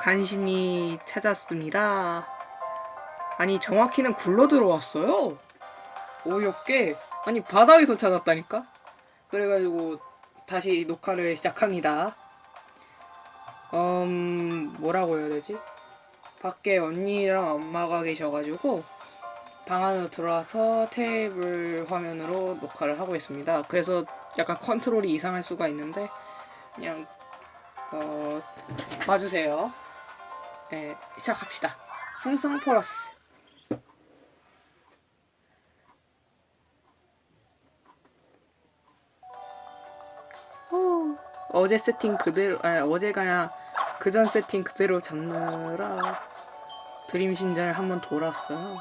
간신히 찾았습니다. 아니 정확히는 굴러 들어왔어요. 어이없게 아니 바닥에서 찾았다니까. 그래가지고 다시 녹화를 시작합니다. 음 뭐라고 해야 되지? 밖에 언니랑 엄마가 계셔가지고 방 안으로 들어와서 테이블 화면으로 녹화를 하고 있습니다. 그래서 약간 컨트롤이 이상할 수가 있는데 그냥 어 봐주세요. 네 시작합시다. 행성 플러스 어, 어제 세팅 그대로 아 어제가 그전 세팅 그대로 잡느라 드림 신전을 한번 돌았어요.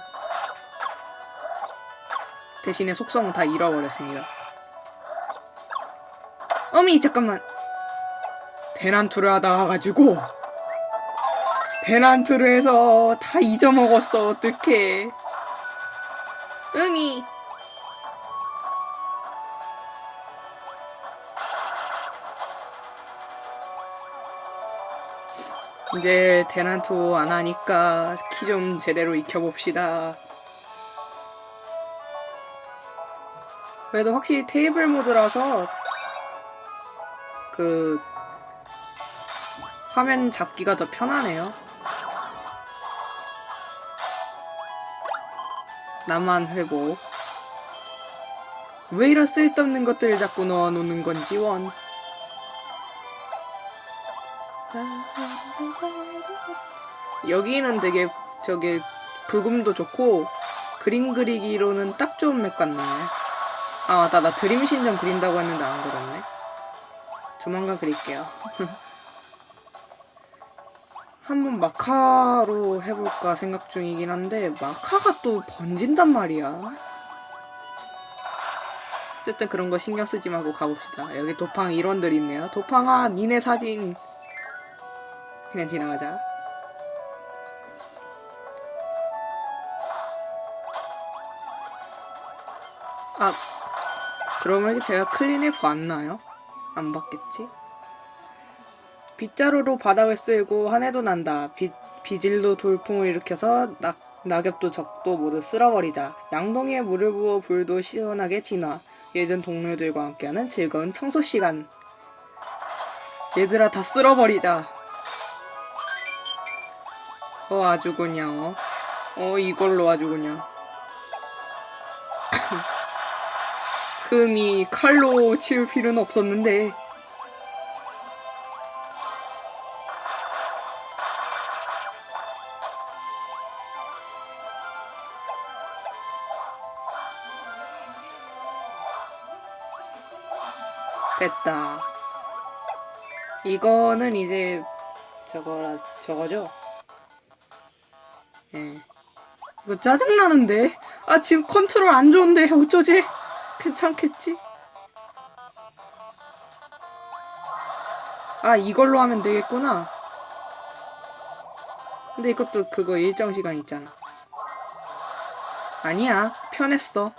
대신에 속성은 다 잃어버렸습니다. 어미 잠깐만 대난투를 하다 와가지고 대난투를 해서 다 잊어먹었어 어떡해 음이 이제 대난투 안 하니까 키 좀 제대로 익혀봅시다. 그래도 확실히 테이블 모드라서 그 화면 잡기가 더 편하네요. 나만 회복. 왜 이런 쓸데없는 것들을 자꾸 넣어놓는 건지 원. 여기는 되게 저게 브금도 좋고 그림 그리기로는 딱 좋은 맵 같네. 아 맞다 나 드림 신전 그린다고 했는데 안 그렸네. 조만간 그릴게요. 한번 마카로 해볼까 생각 중이긴 한데 마카가 또 번진단 말이야. 어쨌든 그런 거 신경 쓰지 말고 가봅시다. 여기 도팡 일원들 있네요. 도팡아 니네 사진 그냥 지나가자. 아 그러면 제가 클린해 봤나요? 안 봤겠지? 빗자루로 바닥을 쓸고 한 해도 난다. 빗, 비질로 돌풍을 일으켜서 낙, 낙엽도 적도 모두 쓸어버리자. 양동이에 물을 부어 불도 시원하게 진화. 예전 동료들과 함께하는 즐거운 청소 시간. 얘들아 다 쓸어버리자. 어 아주 그냥 어, 어 이걸로 아주 그냥. 금이 칼로 치울 필요는 없었는데. 이거는 이제 저거라 저거죠? 예. 이거 짜증나는데? 아 지금 컨트롤 안 좋은데 어쩌지? 괜찮겠지? 아 이걸로 하면 되겠구나. 근데 이것도 그거 일정 시간 있잖아. 아니야 편했어.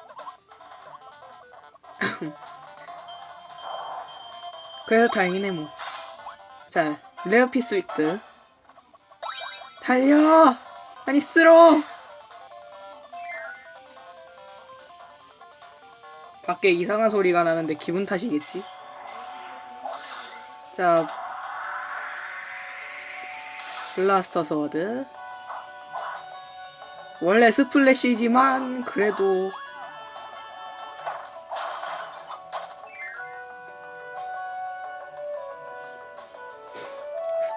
그래도 다행이네 뭐. 자 레어피 스위트. 달려! 아니 쓸어! 밖에 이상한 소리가 나는데 기분 탓이겠지? 자 블라스터 서드. 원래 스플래시지만 그래도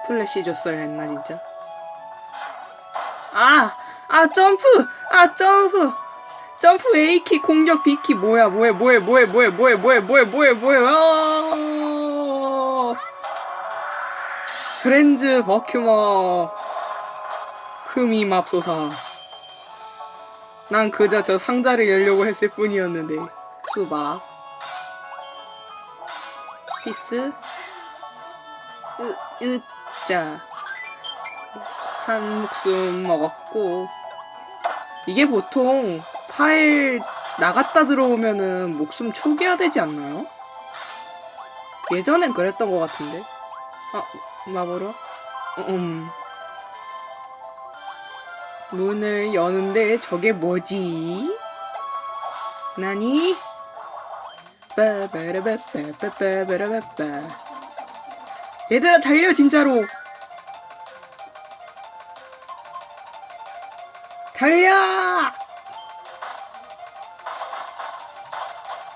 스플래시 줬어야 했나 진짜? 아! 아 점프! 아 점프! 점프 A키 공격 B키 뭐야 뭐해 뭐해 뭐해 뭐해 뭐해 뭐해 뭐해 뭐해 뭐해. 아! 그랜즈 버큐머. 흠이 맙소사. 난 그저 저 상자를 열려고 했을 뿐이었는데. 수박. 피스? 으, 으 짜 한 목숨 먹었고 이게 보통 파일 나갔다 들어오면은 목숨 초기화 되지 않나요? 예전엔 그랬던 것 같은데 아 마보로 음 문을 여는데 저게 뭐지? 나니? 빠바라바빠빠빠바라바빠 얘들아 달려 진짜로 달려!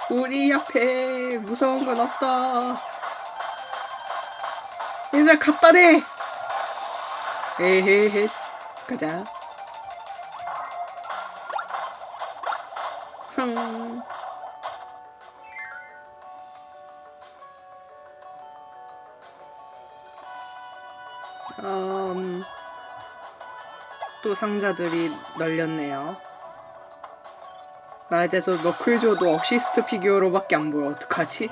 우리 옆에 무서운 건 없어. 얘들아 갖다 대! 에헤헤 가자. 흥. 또 상자들이 널렸네요. 나 이제서 너클조도 어시스트 피규어로밖에 안 보여. 어떡하지?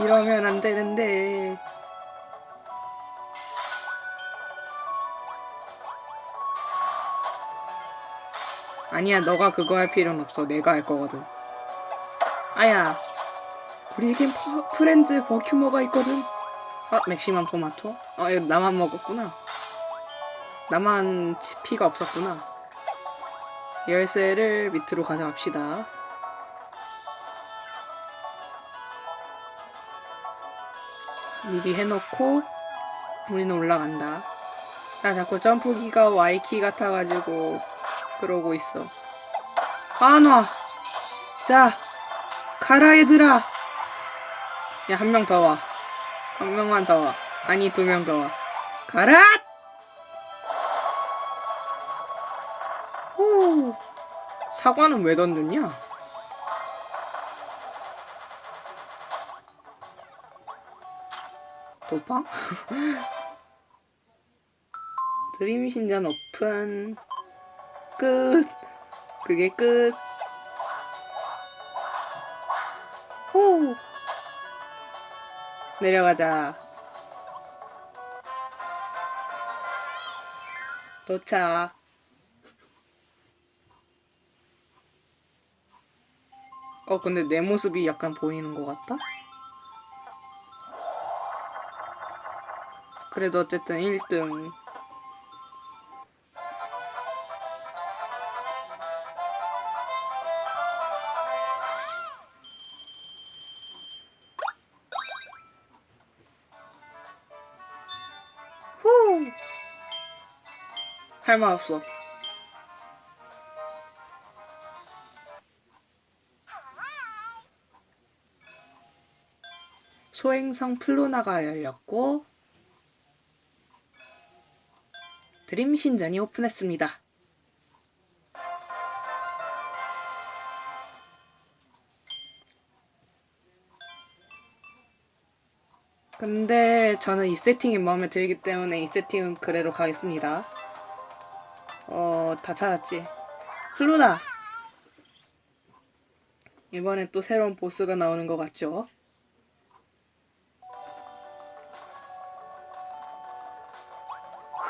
이러면 안 되는데. 아니야, 너가 그거 할 필요는 없어. 내가 할 거거든. 아야, 우리에겐 퍼- 프렌즈 버큐머가 있거든. 아, 맥시멈 토마토? 어, 이거 나만 먹었구나. 나만 피가 없었구나. 열쇠를 밑으로 가져갑시다. 미리 해놓고 우리는 올라간다. 나 자꾸 점프키가 Y키 같아가지고 그러고 있어. 안 와. 자, 가라 얘들아. 야, 한 명 더 와. 한 명만 더 와. 아니, 두 명 더 와. 가라! 사과는 왜 던졌냐? 도파? 드림 신전 오픈. 끝. 그게 끝. 호. 내려가자. 도착. 어, 근데 내 모습이 약간 보이는 것 같다? 그래도 어쨌든 1등. 후! 할 말 없어. 소행성 플루나가 열렸고 드림 신전이 오픈했습니다. 근데 저는 이 세팅이 마음에 들기 때문에 이 세팅은 그대로 가겠습니다. 어, 다 찾았지. 플루나! 이번엔 또 새로운 보스가 나오는 것 같죠?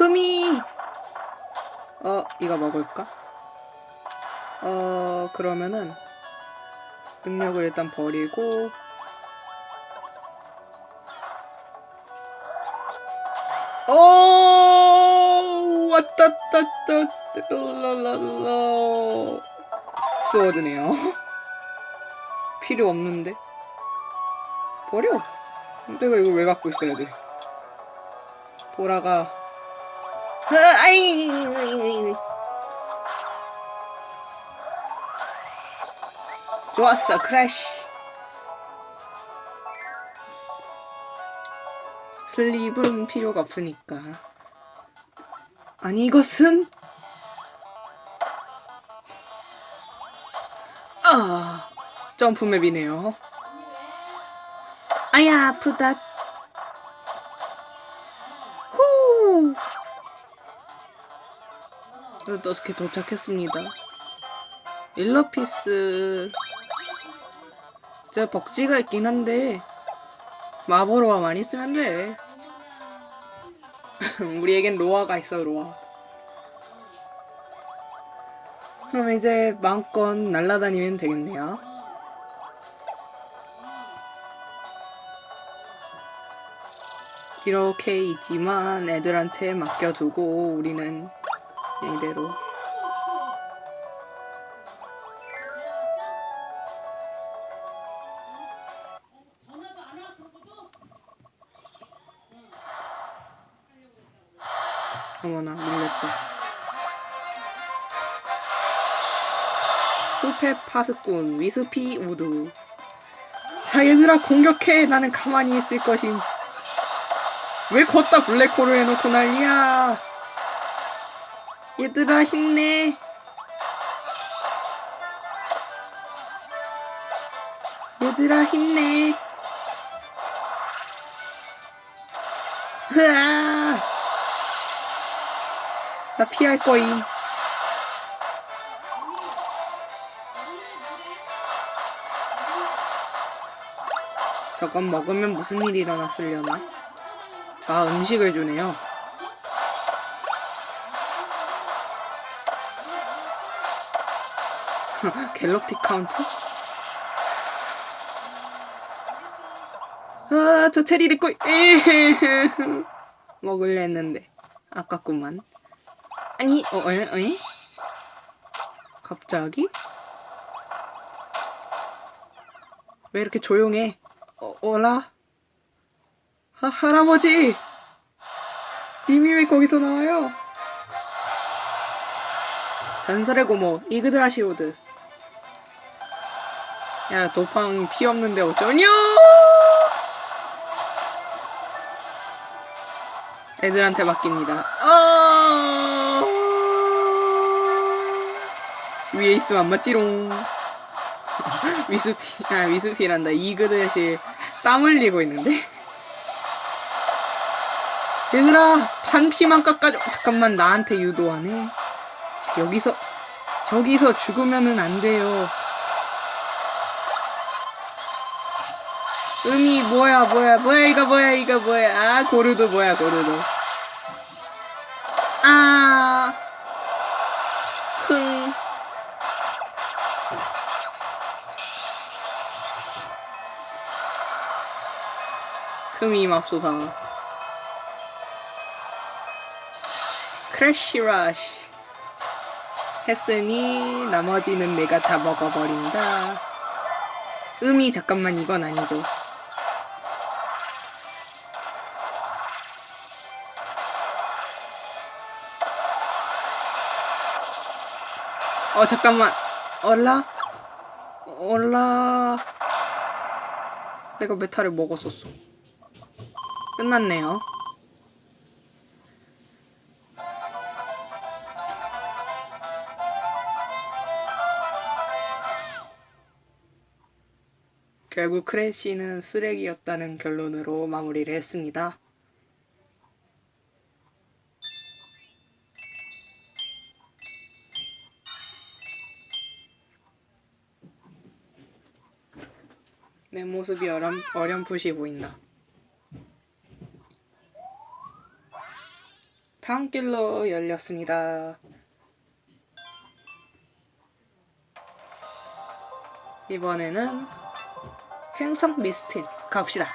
흠이! 어, 이거 먹을까? 어, 그러면은, 능력을 일단 버리고, 오! 왔다, 따, 따, 랄랄라. 스워드네요. 필요 없는데? 버려! 내가 이걸 왜 갖고 있어야 돼? 돌아가. 아, 아이. 좋았어, 크래쉬. 슬립은 필요가 없으니까. 아니, 이것은. 아, 점프맵이네요. 아야, 아프다. 어떻게 도착했습니다. 일러피스 저 벅지가 있긴 한데 마보로와만 있으면 돼. 우리에겐 로아가 있어 로아. 그럼 이제 마음껏 날아다니면 되겠네요. 이렇게 있지만 애들한테 맡겨두고 우리는 이대로. 어머나 밀렸다. 숲의 파수꾼 위스피 우드. 자 얘들아 공격해. 나는 가만히 있을 것임. 왜 걷다 블랙홀을 해놓고 난리야. 얘들아 힘내. 얘들아 힘내. 흐아. 나 피할 거임. 저건 먹으면 무슨 일이 일어났으려나? 아, 음식을 주네요. 갤럭틱 카운터? 아, 저 체리를 꼬. 먹을래 했는데. 아깝구만. 아니, 어, 에, 에? 갑자기? 왜 이렇게 조용해? 어, 어라? 하, 할아버지! 님이 왜 거기서 나와요? 전설의 고모, 이그드라시오드. 야, 도팡 피 없는데 어쩌냐? 애들한테 맡깁니다. 아~ 위에 있으면 안 맞지롱. 위스피, 아, 위스피란다. 이그드시 땀 흘리고 있는데? 얘들아, 반피만 깎아줘. 잠깐만, 나한테 유도하네. 여기서, 저기서 죽으면은 안 돼요. 음이 뭐야, 뭐야, 뭐야, 이거 뭐야, 이거 뭐야. 아, 고르도 뭐야, 고르도. 아, 흥. 흠이 맙소사. 크래쉬 러쉬. 했으니 나머지는 내가 다 먹어버린다. 음이 잠깐만 이건 아니죠. 어 잠깐만. 얼라? 얼라? 내가 메탈을 먹었었어. 끝났네요. 결국 크래쉬는 쓰레기였다는 결론으로 마무리를 했습니다. 내 모습이 어렴, 어렴풋이 보인다. 다음 길로 열렸습니다. 이번에는 행성 미스틴 갑시다.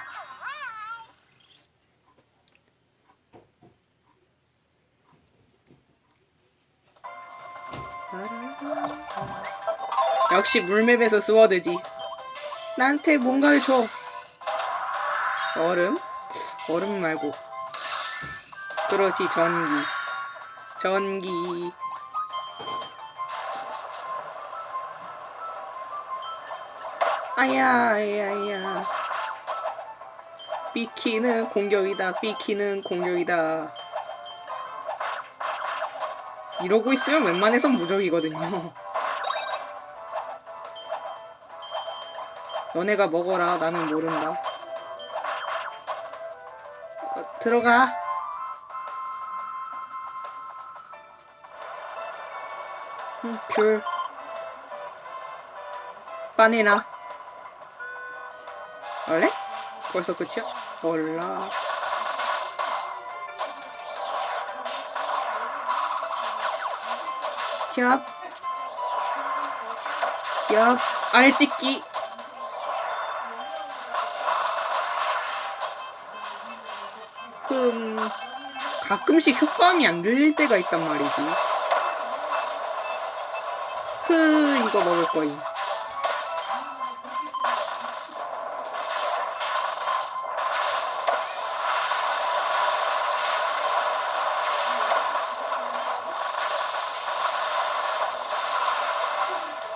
역시 물맵에서 스워드지. 나한테 뭔가를 줘. 얼음? 얼음 말고. 그렇지, 전기. 전기. 아야, 아야, 아야. 비키는 공격이다. 비키는 공격이다. 이러고 있으면 웬만해선 무적이거든요. 너네가 먹어라. 나는 모른다. 어, 들어가. 음, 귤. 바나나. 원래? 벌써 끝이야? 몰라. 얍. 얍. 아래 찍기. 흠. 가끔씩 효과음이 안 들릴 때가 있단 말이지. 흐 이거 먹을 거임.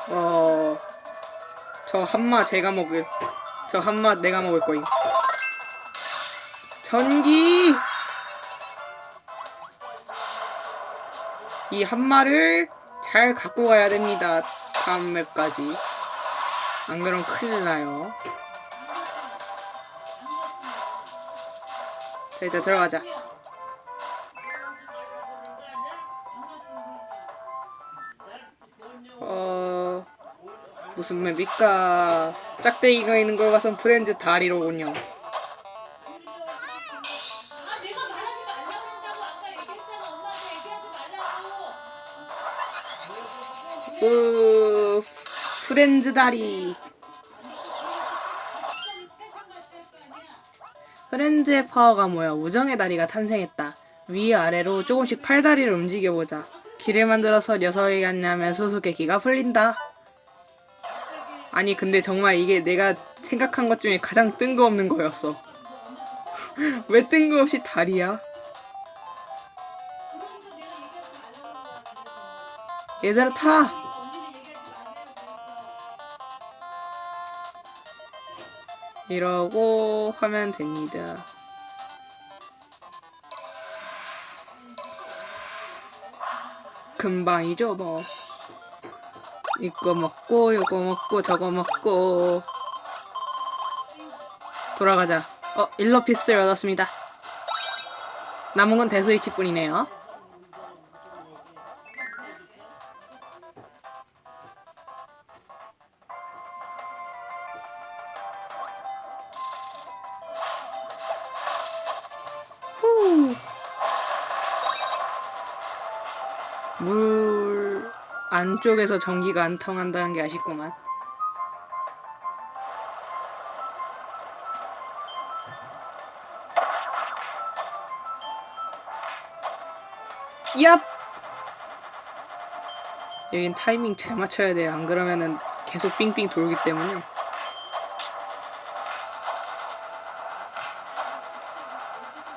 어, 저 한마 제가 먹을, 저 한마 내가 먹을 거임. 전기! 이 한마를 잘 갖고 가야 됩니다. 다음 맵까지. 안 그럼 큰일 나요. 자, 일단 들어가자. 어, 무슨 맵일까? 짝대기가 있는 걸 봐선 프렌즈 다리로군요. 프렌즈 다리. 프렌즈의 파워가 뭐야? 우정의 다리가 탄생했다. 위아래로 조금씩 팔다리를 움직여보자. 길을 만들어서 녀석이 갔냐면 소속의 기가 풀린다. 아니 근데 정말 이게 내가 생각한 것 중에 가장 뜬금없는 거였어. 왜 뜬금없이 다리야? 얘들아 타! 이러고 하면 됩니다. 금방이죠 뭐. 이거 먹고 이거 먹고 저거 먹고 돌아가자. 어 일러피스를 얻었습니다. 남은 건 데스위치뿐이네요. 안쪽에서 전기가 안 통한다는 게 아쉽구만. 얍! 여긴 타이밍 잘 맞춰야 돼요. 안 그러면은 계속 삥삥 돌기 때문에.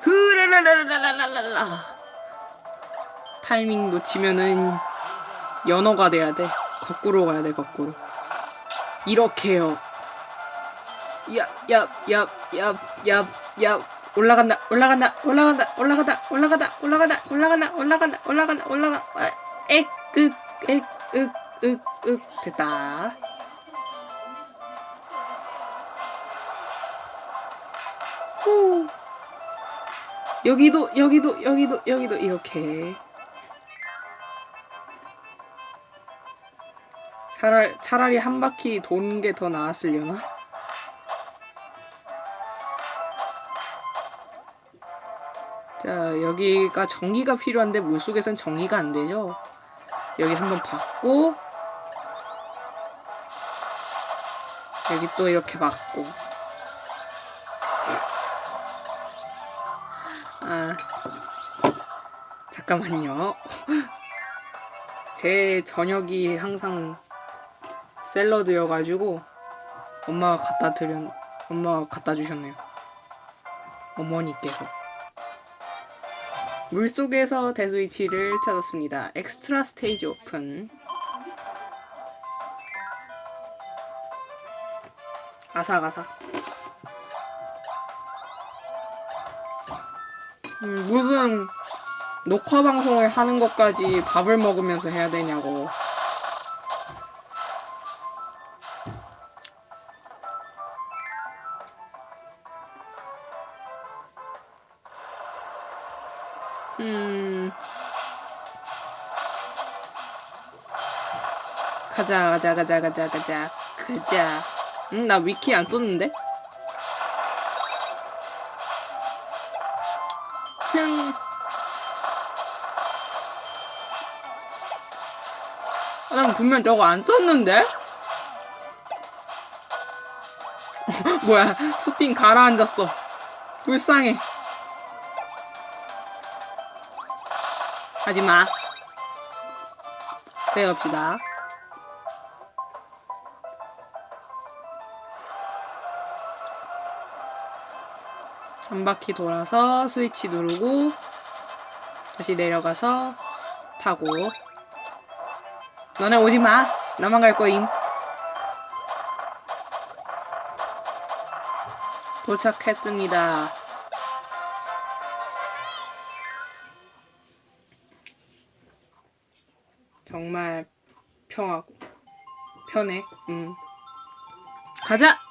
흐라라라라라라라. 타이밍 놓치면은 연어가 돼야 돼. 거꾸로 가야 돼, 거꾸로. 이렇게요. 야, 야, 야, 야, 야, 야. 올라간다, 올라간다, 올라간다, 올라간다, 올라간다, 올라간다, 올라간다, 올라간다, 올라간다, 올라가. 아, 엑, 윽, 엑, 윽, 윽, 윽. 됐다. 후. 여기도, 여기도, 여기도, 여기도 이렇게. 차라리, 차라리 한 바퀴 도는 게 더 나았으려나? 자, 여기가 전기가 필요한데 물속에선 전기가 안 되죠? 여기 한번 받고, 여기 또 이렇게 받고. 아, 잠깐만요. 제 저녁이 항상 샐러드여가지고 엄마가 갖다 드렸 엄마가 갖다 주셨네요. 어머니께서 물 속에서 데스위치를 찾았습니다. 엑스트라 스테이지 오픈. 아삭아삭. 음, 무슨 녹화 방송을 하는 것까지 밥을 먹으면서 해야 되냐고. 가자, 가자, 가자, 가자, 가자, 가자. 응, 나 위키 안 썼는데? 흠. 아, 난 분명 저거 안 썼는데? 뭐야, 스핀 가라앉았어. 불쌍해. 하지마. 빼갑시다. 한 바퀴 돌아서 스위치 누르고 다시 내려가서 타고 너네 오지 마. 나만 갈 거임. 도착했습니다. 정말 평하고 편해. 음. 가자.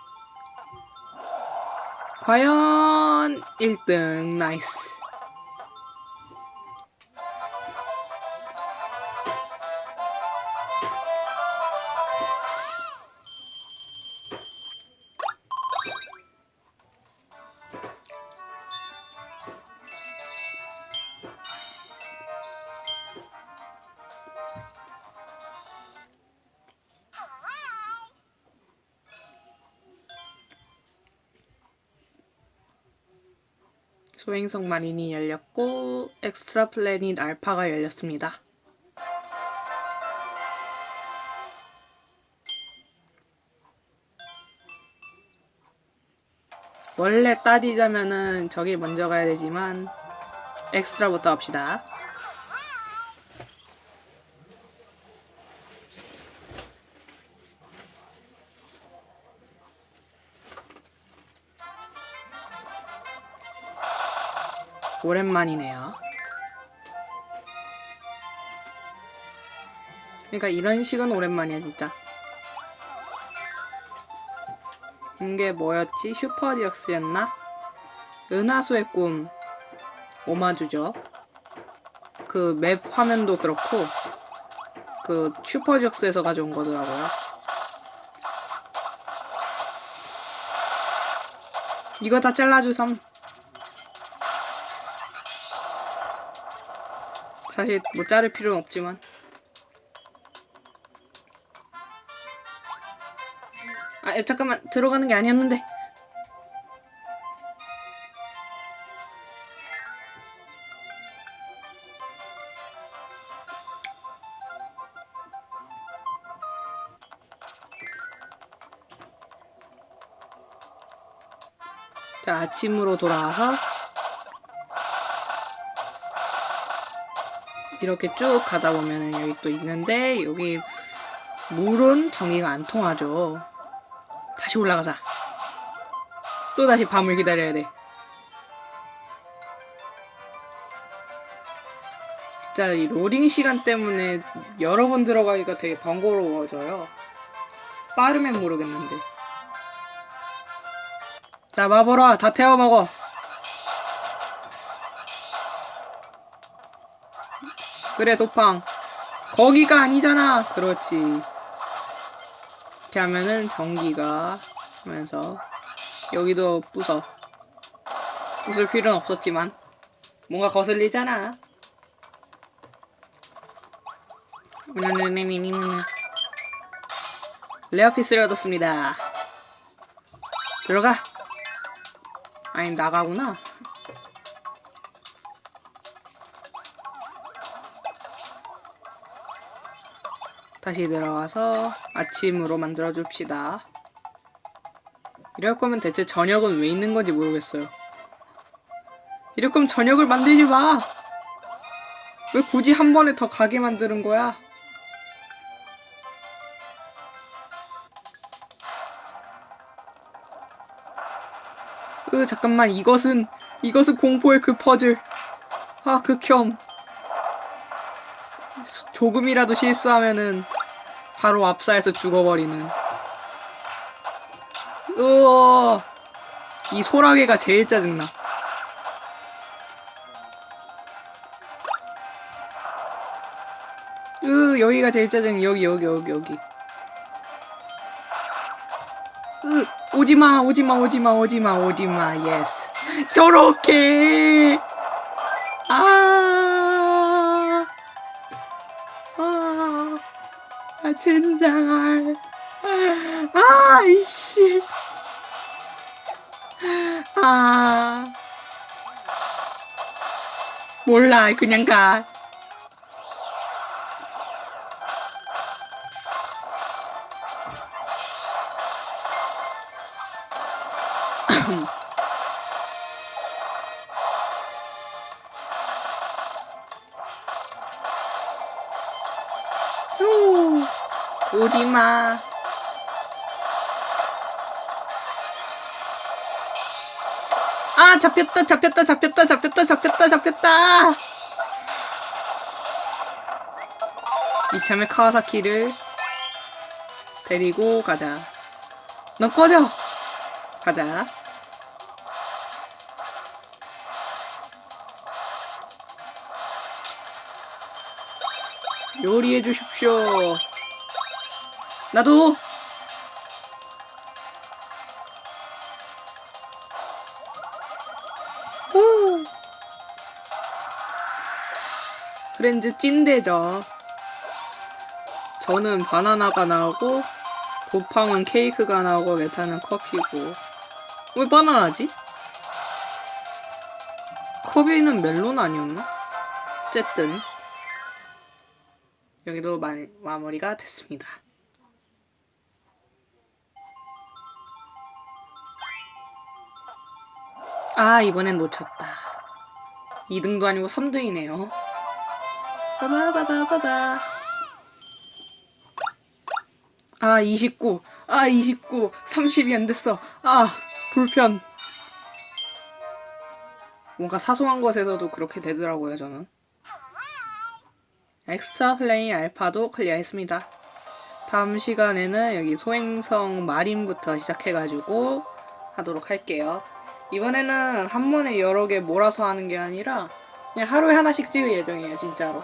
과연 1등 나이스. 행성 마린이 열렸고 엑스트라 플래닛 알파가 열렸습니다. 원래 따지자면은 저기 먼저 가야 되지만 엑스트라부터 합시다. 오랜만이네요. 그러니까 이런 식은 오랜만이야 진짜. 이게 뭐였지? 슈퍼디럭스였나? 은하수의 꿈 오마주죠. 그 맵 화면도 그렇고 그 슈퍼디럭스에서 가져온 거더라고요. 이거 다 잘라주삼. 사실 뭐 자를 필요는 없지만. 아 잠깐만. 들어가는 게 아니었는데. 자 아침으로 돌아와서 이렇게 쭉 가다 보면은 여기 또 있는데 여기 물은 정의가 안 통하죠. 다시 올라가자. 또 다시 밤을 기다려야 돼. 진짜 이 로딩 시간 때문에 여러 번 들어가기가 되게 번거로워져요. 빠르면 모르겠는데. 자, 마보라, 다 태워 먹어. 그래 도팡. 거기가 아니잖아. 그렇지. 이렇게 하면은 전기가 하면서 여기도 부숴 부술 필요는 없었지만 뭔가 거슬리잖아. 레어피스를 얻었습니다. 들어가. 아니 나가구나 다시 들어가서 아침으로 만들어 줍시다. 이럴 거면 대체 저녁은 왜 있는 건지 모르겠어요. 이럴 거면 저녁을 만들지 마! 왜 굳이 한 번에 더 가게 만드는 거야? 으, 잠깐만, 이것은, 이것은 공포의 그 퍼즐. 아, 극혐. 조금이라도 실수하면은 바로 압사해서 죽어버리는. 으어, 이 소라게가 제일 짜증나. 으, 여기가 제일 짜증. 여기, 여기, 여기, 여기. 으, 오지마, 오지마, 오지마, 오지마, 오지마, 예스. 저렇게! 아, 아, 젠장할. 아, 이씨. 아. 몰라, 그냥 가. 마. 아, 잡혔다, 잡혔다, 잡혔다, 잡혔다, 잡혔다, 잡혔다. 이참에 카와사키를 데리고 가자. 너 꺼져! 가자. 요리해 주십시오. 나도! 후. 프렌즈 찐대죠. 저는 바나나가 나오고 고팡은 케이크가 나오고 메타는 커피고 왜 바나나지? 커비는 멜론 아니었나? 어쨌든 여기도 마, 마무리가 됐습니다. 아 이번엔 놓쳤다. 2등도 아니고 3등이네요. 빠바바바바바. 아, 29. 아, 29. 30이 안 됐어. 아, 불편. 뭔가 사소한 것에서도 그렇게 되더라고요, 저는. 엑스트라 플레이 알파도 클리어했습니다. 다음 시간에는 여기 소행성 마린부터 시작해가지고 하도록 할게요. 이번에는 한 번에 여러 개 몰아서 하는 게 아니라 그냥 하루에 하나씩 찍을 예정이에요, 진짜로.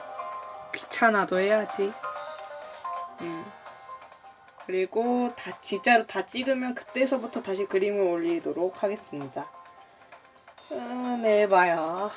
귀찮아도 해야지. 음. 그리고 다 진짜로 다 찍으면 그때서부터 다시 그림을 올리도록 하겠습니다. 음, 내일 봐요.